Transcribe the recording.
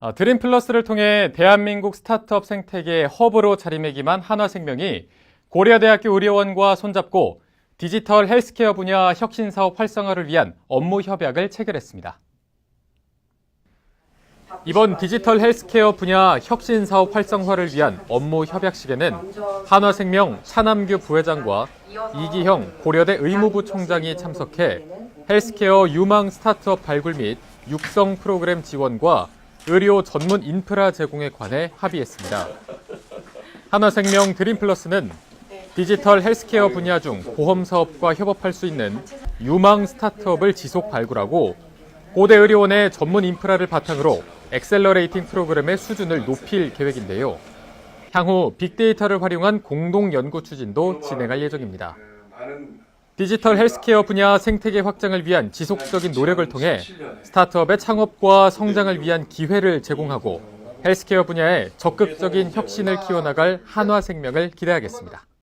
아, 드림 플러스를 통해 대한민국 스타트업 생태계 허브로 자리매김한 한화생명이 고려대학교 의료원과 손잡고 디지털 헬스케어 분야 혁신 사업 활성화를 위한 업무 협약을 체결했습니다. 이번 디지털 헬스케어 분야 혁신 사업 활성화를 위한 업무 협약식에는 한화생명 차남규 부회장과 이기형 고려대 의무부 총장이 참석해 헬스케어 유망 스타트업 발굴 및 육성 프로그램 지원과 의료 전문 인프라 제공에 관해 합의했습니다. 한화생명 드림플러스는 디지털 헬스케어 분야 중 보험 사업과 협업할 수 있는 유망 스타트업을 지속 발굴하고 고대 의료원의 전문 인프라를 바탕으로 엑셀러레이팅 프로그램의 수준을 높일 계획인데요. 향후 빅데이터를 활용한 공동 연구 추진도 진행할 예정입니다. 디지털 헬스케어 분야 생태계 확장을 위한 지속적인 노력을 통해 스타트업의 창업과 성장을 위한 기회를 제공하고 헬스케어 분야에 적극적인 혁신을 키워나갈 한화생명을 기대하겠습니다.